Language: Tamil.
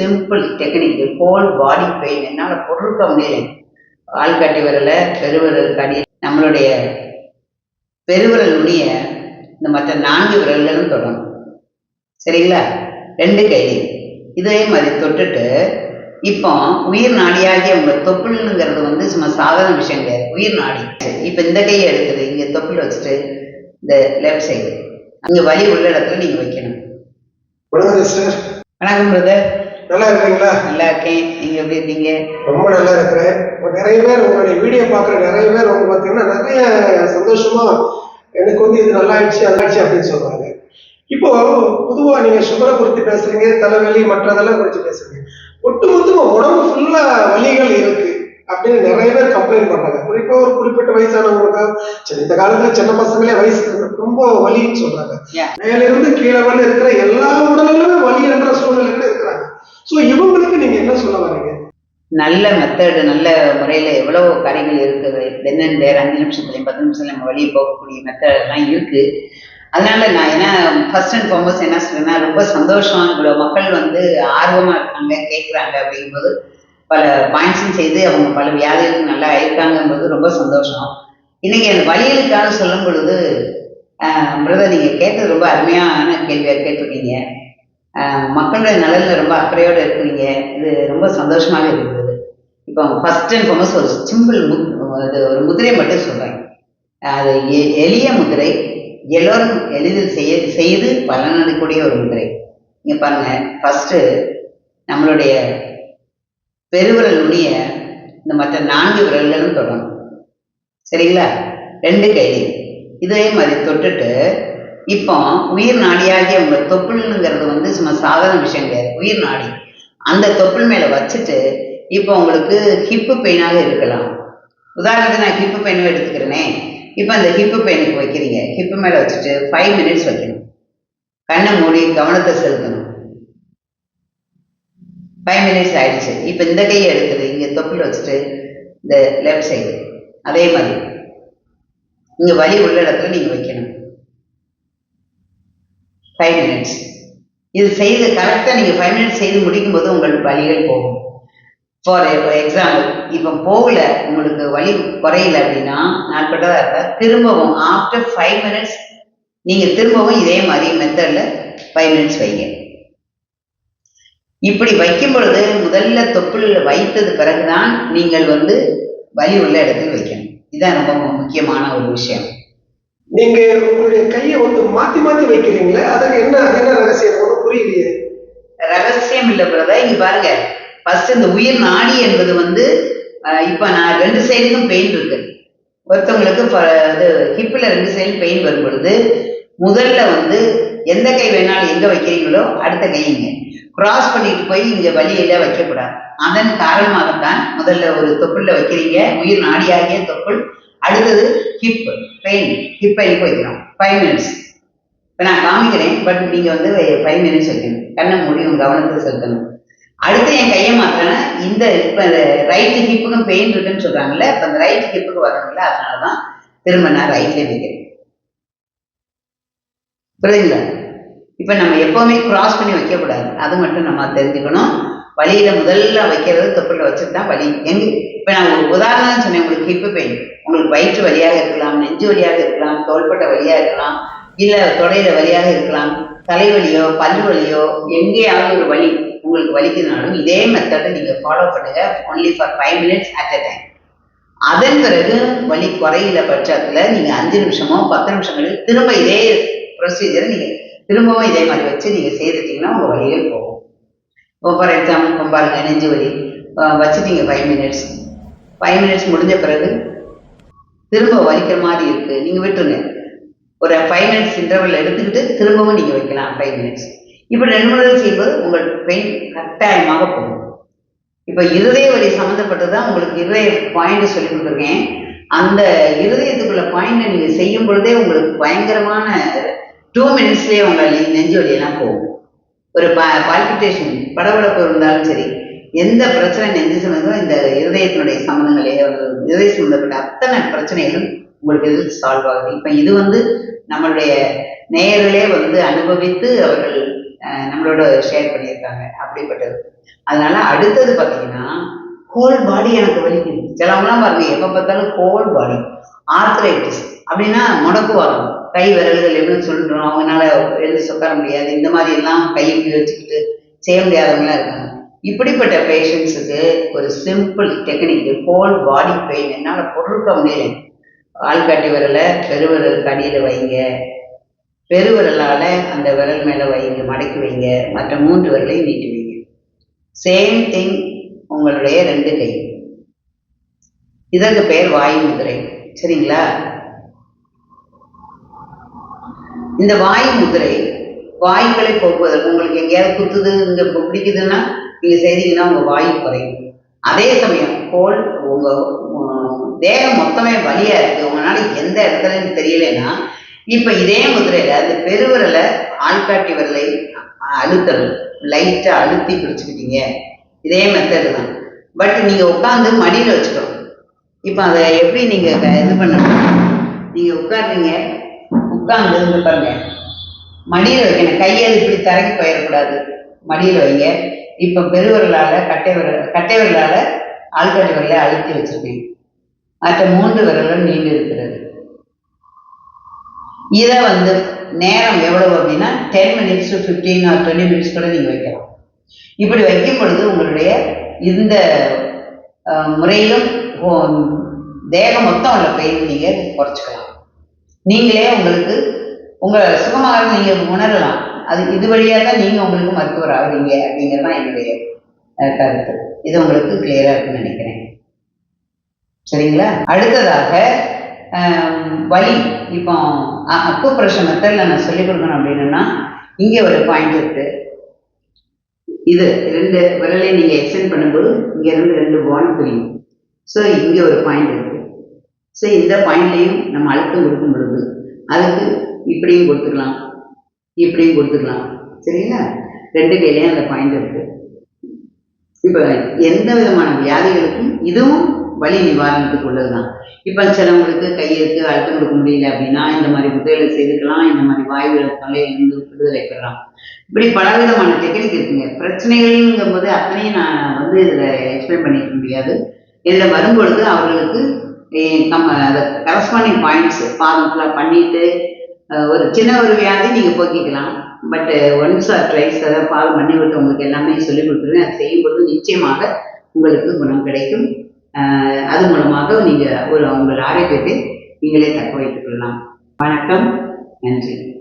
Simple technique whole body pain என்னால் பொருட்க முடியல. ஆள்காட்டி விரல பெருவிரல் கடி நம்மளுடைய பெருவிரல் நுனிய இந்த மற்ற நான்கு விரல்களும் தொடணும். சரிங்களா? ரெண்டு கைலி. இதே மாதிரி தொட்டுட்டு இப்போ உயிர் நாடியாகிய உங்க தொப்புளுங்கிறது வந்து சும்மா சாதாரண விஷயம் கிடையாது. உயிர் நாடி. இப்போ இந்த கையை எடுக்குது இங்க தொப்புள் வச்சுட்டு இந்த லெஃப்ட் சைடு அங்க வலி உள்ள இடத்துல நீங்க வைக்கணும். வணக்கம் பிரதர் நல்லா இருக்கீங்களா நல்லா இருக்கேன் நீங்க எப்படி இருக்கீங்க? ரொம்ப நல்லா இருக்கிறேன் நிறைய பேர் உங்களுடைய வீடியோ பார்க்குற நிறைய பேர் வந்து பார்த்தீங்கன்னா நிறைய சந்தோஷமா எனக்கு வந்து இது நல்லா ஆயிடுச்சு அதாச்சு அப்படின்னு சொல்றாங்க இப்போ பொதுவா நீங்க சுகரை குறித்து பேசுறீங்க தலைவலி மற்றதெல்லாம் குறித்து பேசுறீங்க. ஒட்டுமொத்தமா உடம்பு ஃபுல்லா வலிகள் இருக்கு அப்படின்னு நிறைய பேர் கம்ப்ளைண்ட் பண்றாங்க. குறிப்பா ஒரு குறிப்பிட்ட வயசானவங்களுக்கு இந்த காலத்துல சின்ன பசங்களே வயசு ரொம்ப வலின்னு சொல்றாங்க. மேல இருந்து கீழே வரல இருக்கிற ஸோ இவங்களுக்கு நீங்க என்ன சொல்ல வரீங்க? நல்ல மெத்தடு நல்ல முறையில் எவ்வளோ காரியங்கள் இருக்குது தென்னன் வேறு அஞ்சு நிமிஷத்துலையும் பத்து நிமிஷத்துல நம்ம வெளியே போகக்கூடிய மெத்தடெல்லாம் எல்லாம் இருக்கு. அதனால நான் என்ன ஃபர்ஸ்ட் அண்ட் ஃபார்மஸ் என்ன சொல்றேன்னா ரொம்ப சந்தோஷம். இவ்வளோ மக்கள் வந்து ஆர்வமா இருக்காங்க கேட்குறாங்க அப்படிங்கும்போது பல பாயிண்ட்ஸும் செய்து அவங்க பல வியாதிகளுக்கு நல்லா ஆயிருக்காங்கன்றது ரொம்ப சந்தோஷம். இன்னைக்கு அந்த வழிகளுக்காக சொல்லும் பொழுது பிரதர் நீங்கள் கேட்டது ரொம்ப அருமையான கேள்வியாக கேட்டிருக்கீங்க. மக்களுடைய நலனில் ரொம்ப அக்கறையோடு இருக்கிறீங்க. இது ரொம்ப சந்தோஷமாக இருக்கிறது இப்போ ஃபர்ஸ்ட் அண்ட் ஃபார்மஸ்ட் ஒரு சிம்பிள் இது ஒரு முதிரை மட்டும் சொல்கிறேன் அது எ- எளிய முதிரை எல்லோரும் எளிதில் செய்ய செய்து பலனடையக்கூடிய ஒரு முதிரை. நீங்கள் பாருங்கள் ஃபஸ்ட்டு நம்மளுடைய பெருவிரல் நுனிய இந்த மற்ற நான்கு விரல்களும் தொடணும். சரிங்களா? ரெண்டு கைலி. இதே மாதிரி தொட்டுட்டு இப்போ உயிர் நாடியாகிய உங்கள் தொப்புளுங்கிறது சாதாரண விஷயம் கிடையாது. உயிர் நாடி. அந்த தொப்புள் மேல வச்சுட்டு இப்போ உங்களுக்கு ஹிப்பு பெயினாக இருக்கலாம். உதாரணத்துக்கு நான் ஹிப்பு பெயினும் எடுத்துக்கிறேனே. இப்போ அந்த ஹிப்பு பெயினுக்கு வைக்கிறீங்க. ஹிப்பு மேல வச்சுட்டு ஃபைவ் மினிட்ஸ் வைக்கணும். கண்ணை மூடி கவனத்தை செலுத்தணும். ஃபைவ் மினிட்ஸ் ஆயிடுச்சு. இப்போ இந்த கையை எடுக்குது இங்க தொப்புள் வச்சுட்டு இந்த லெஃப்ட் சைடு அதே மாதிரி. இங்க வலி உள்ள இடத்துல நீங்க வைக்கணும். ஃபைவ் மினிட்ஸ் இது செய்து கரெக்டாக நீங்கள் ஃபைவ் மினிட்ஸ் செய்து முடிக்கும் போது உங்களுக்கு வழிகள் போகும். ஃபார் எக்ஸாம்பிள் இப்போ போகல உங்களுக்கு வழி குறையல அப்படின்னா நாட்பட்டதாக இருந்தால் திரும்பவும் ஆஃப்டர் ஃபைவ் மினிட்ஸ் நீங்கள் திரும்பவும் இதே மாதிரி மெத்தடில் ஃபைவ் மினிட்ஸ் வைங்க. இப்படி வைக்கும் பொழுது முதல்ல தொப்புள் வைத்தது பிறகுதான் நீங்கள் வந்து வலி உள்ள இடத்தில் வைக்கணும். இதுதான் ரொம்ப முக்கியமான ஒரு விஷயம். நீங்க உங்களுடைய கையை வந்து மாத்தி மாத்தி வைக்கிறீங்களே அதுக்கு என்ன என்ன ரகசியம் இங்க பாருங்க. ஃபர்ஸ்ட் இந்த உயிர் நாடி என்பது வந்து இப்போ இப்ப நான் ரெண்டு சைடுக்கும் பெயின் இருக்கு. ஒருத்தவங்களுக்கு ப- இது ரெண்டு சைடு பெயின் வரும் பொழுது முதல்ல வந்து எந்த கை வேணாலும் எங்க வைக்கிறீங்களோ அடுத்த கைங்க கிராஸ் பண்ணிட்டு போய் இங்க வழியில வைக்கக்கூடாது. அதன் காரணமாகத்தான் முதல்ல ஒரு தொப்புள்ள வைக்கிறீங்க உயிர் நாடியாகிய தொப்புள். அடுத்தது ஹிப் பெயின் ஹிப் பெயினுக்கு வைக்கிறோம். ஃபைவ் மினிட்ஸ் இப்போ நான் காமிக்கிறேன் பட் நீங்க வந்து ஃபைவ் மினிட்ஸ் வைக்கணும் கண்ணை மூடி உங்கள் கவனத்தை செலுத்தணும். அடுத்து என் கையை மாத்திரேன்னா இந்த இப்போ ரைட் ஹிப்புக்கும் பெயின் இருக்குன்னு சொல்றாங்கல்ல இப்போ அந்த ரைட் ஹிப்புக்கு வரணும்ல அதனால தான் திரும்ப நான் ரைட்லேயே வைக்கிறேன் புரியுதுங்களா? இப்போ நம்ம எப்பவுமே கிராஸ் பண்ணி வைக்கக்கூடாது. அது மட்டும் நம்ம தெரிஞ்சுக்கணும். வழியில் முதல்ல வைக்கிறது தொப்புல வச்சுட்டு தான் வலி எங்க இப்போ நான் ஒரு உதாரணம் சொன்னேன் உங்களுக்கு ஹிப்பு பெயின் உங்களுக்கு வயிற்று வலியாக இருக்கலாம் நெஞ்சு வலியாக இருக்கலாம் தோள்பட்ட வலியா இருக்கலாம் இல்ல தொடையில வலியாக இருக்கலாம். தலைவலியோ பல்லு வலியோ எங்கேயாவது ஒரு வலி உங்களுக்கு வலிக்குதுனாலும் இதே மெத்தடை நீங்க ஃபாலோ பண்ணுங்க. Only for five minutes at a time அதன் பிறகு வலி குறையில பட்சத்துல நீங்க அஞ்சு நிமிஷமோ பத்து நிமிஷங்களில் திரும்ப இதே ப்ரொசீஜரை நீங்க திரும்பவும் இதே மாதிரி வச்சு நீங்க செய்துட்டீங்கன்னா உங்க வழியே போகும். இப்போ ஃபார் எக்ஸாம்பிள் இப்போ பாருங்க நெஞ்சு வலி. வச்சுட்டீங்க ஃபைவ் மினிட்ஸ் ஃபைவ் மினிட்ஸ் முடிஞ்ச பிறகு திரும்ப வலிக்கிற மாதிரி இருக்கு. நீங்க விட்டுருங்க. ஒரு ஃபைவ் மினிட்ஸ் இன்டர்வல் எடுத்துக்கிட்டு திரும்பவும் நீங்கள் வைக்கலாம் ஃபைவ் மினிட்ஸ் இப்படி ரெண்டு முறை செய்யும்போது உங்களுக்கு பெயின் கட்டாயமாக போகும். இப்போ இருதய வழி சம்மந்தப்பட்டு தான் உங்களுக்கு இருதய பாயிண்ட் சொல்லி கொடுத்துருக்கேன். அந்த இருதயத்துக்குள்ள பாயிண்ட் நீங்கள் செய்யும் பொழுதே உங்களுக்கு பயங்கரமான டூ மினிட்ஸ்லேயே உங்கள் நெஞ்சு வலியெல்லாம் போகும். ஒரு ப பால்பிட்டேஷன் படபடப்பு இருந்தாலும் சரி எந்த பிரச்சனை நெஞ்சு சம்பந்தம் இந்த இருதயத்தினுடைய சம்மந்தங்களே இருதய சம்மந்தப்பட்ட அத்தனை பிரச்சனைகளும் உங்களுக்கு இது சால்வ் ஆகுது? இப்போ இது வந்து நம்மளுடைய நேயர்களே வந்து அனுபவித்து அவர்கள் நம்மளோட ஷேர் பண்ணியிருக்காங்க அப்படிப்பட்டது. அதனால அடுத்தது பார்த்தீங்கன்னா ஹோல் பாடி எனக்கு வலிக்குது. சிலவங்களாம் பாருங்க எப்போ பார்த்தாலும் ஹோல் பாடி ஆர்த்ரைட்டிஸ் அப்படின்னா முடக்குவாங்க. கை விரல்கள் எப்படின்னு சொல்றோம். அவங்களால எழுந்து உட்கார முடியாது. இந்த மாதிரி எல்லாம் கையை இப்படி வச்சுக்கிட்டு செய்ய முடியாதவங்களாம் இருக்காங்க. இப்படிப்பட்ட பேஷண்ட்ஸுக்கு ஒரு simple technique whole body pain என்னால் பொருட்க முடியல. ஆள்காட்டி விரலை பெருவிரலுக்கு அடியில் வைங்க. பெருவிரலால் அந்த விரல் மேலே வைங்க மடக்கி வைங்க. மற்ற மூன்று விரலையும் நீட்டி வைங்க. சேம் திங் உங்களுடைய ரெண்டு கை. இதற்கு பெயர் வாயு முதிரை. சரிங்களா? இந்த வாயு முதிரை வாயுக்களை போக்குவதற்கு உங்களுக்கு எங்கேயாவது குத்துது இங்கே பிடிக்குதுன்னா நீங்கள் செய்தீங்கன்னா உங்கள் வாயு குறையும். அதே சமயம் கோல் உங்கள் தேகம் மொத்தமே வலியா இருக்கு. உங்களால எந்த இடத்துலன்னு தெரியலன்னா இப்ப இதே முதிரையில அந்த பெருவிரலை ஆள்காட்டி விரலை அழுத்தணும் லைட்டா அழுத்தி பிடிச்சுக்கிட்டீங்க. இதே மெத்தடு தான். பட் நீங்க உட்காந்து மடியில வச்சுக்கணும். இப்போ அதை எப்படி நீங்க க- இது பண்ணணும்? நீங்க உட்கார்றீங்க. உட்காந்து இது பாருங்க. மடியில் வைக்கணும் கையை இப்படி தரக்கி போயிடக்கூடாது. மடியில் வைங்க. இப்போ பெருவரலால் கட்டை விரல் கட்டை விரலால் ஆள்காட்டி விரலை அழுத்தி வச்சிருக்கேன் மற்ற மூன்று விரலும் நீண்டு இருக்கிறது. இதை வந்து நேரம் எவ்வளவு அப்படின்னா ten minutes fifteen or twenty minutes கூட நீங்கள் வைக்கலாம். இப்படி வைக்கும் பொழுது உங்களுடைய இந்த முறையிலும் தேகம் மொத்தம் உள்ள பெயின் நீங்கள் குறைச்சிக்கலாம். நீங்களே உங்களுக்கு உங்களை சுகமாக நீங்கள் உணரலாம். அது இது வழியாக தான் நீங்கள் உங்களுக்கு மருத்துவர் ஆகுறீங்க அப்படிங்கிறது தான் என்னுடைய கருத்து. இது உங்களுக்கு கிளியராக இருக்குன்னு நினைக்கிறேன். சரிங்களா? அடுத்ததாக வலி இப்போ அக்குப்ரெஷர் மெத்தடில் நான் சொல்லிக் கொடுக்கணும் அப்படின்னா இங்கே ஒரு பாயிண்ட் இருக்கு. இது ரெண்டு விரலையும் நீங்கள் எக்ஸ்டெண்ட் பண்ணும்போது இங்கே இருந்து ரெண்டு பாண்ட் பிரியும். ஸோ இங்கே ஒரு பாயிண்ட் இருக்கு. ஸோ இந்த பாயிண்ட்லையும் நம்ம அழுத்தம் கொடுக்கும் பொழுது அதுக்கு இப்படியும் கொடுத்துக்கலாம் இப்படியும் கொடுத்துக்கலாம். சரிங்களா? ரெண்டு கையிலையும் அந்த பாயிண்ட் இருக்கு. இப்போ எந்த விதமான வியாதிகளுக்கும் இதுவும் வலி நிவாரணத்துக்கு உள்ளதுதான். இப்போ சிலவங்களுக்கு கையிற்கு அழுத்தம் கொடுக்க முடியல அப்படின்னா இந்த மாதிரி முதைகளை செய்துக்கலாம் இந்த மாதிரி வாயு இருந்து விடுதலை பெறலாம். இப்படி பலவிதமான டெக்னிக் இருக்குங்க. பிரச்சனைகள்ங்கும் போது அத்தனையும் நான் வந்து இதில் எக்ஸ்பிளைன் பண்ணிக்க முடியாது. இதில் வரும்பொழுது அவர்களுக்கு நம்ம அதை கரஸ்பாண்டிங் பாயிண்ட்ஸ் ஃபார்முலா பண்ணிட்டு ஒரு சின்ன ஒரு வியாதி நீங்கள் போக்கிக்கலாம். பட் ஒன்ஸ் ஆர் ட்ரைஸ் அதை ஃபாலோ பண்ணி விட்டு உங்களுக்கு எல்லாமே சொல்லிக் கொடுத்துருவேன் அதை செய்யும்பொழுது நிச்சயமாக உங்களுக்கு குணம் கிடைக்கும். அது மூலமாக நீங்கள் ஒரு உங்கள் ஆரோக்கியத்தை நீங்களே தக்க வைத்துக் கொள்ளலாம். வணக்கம். நன்றி.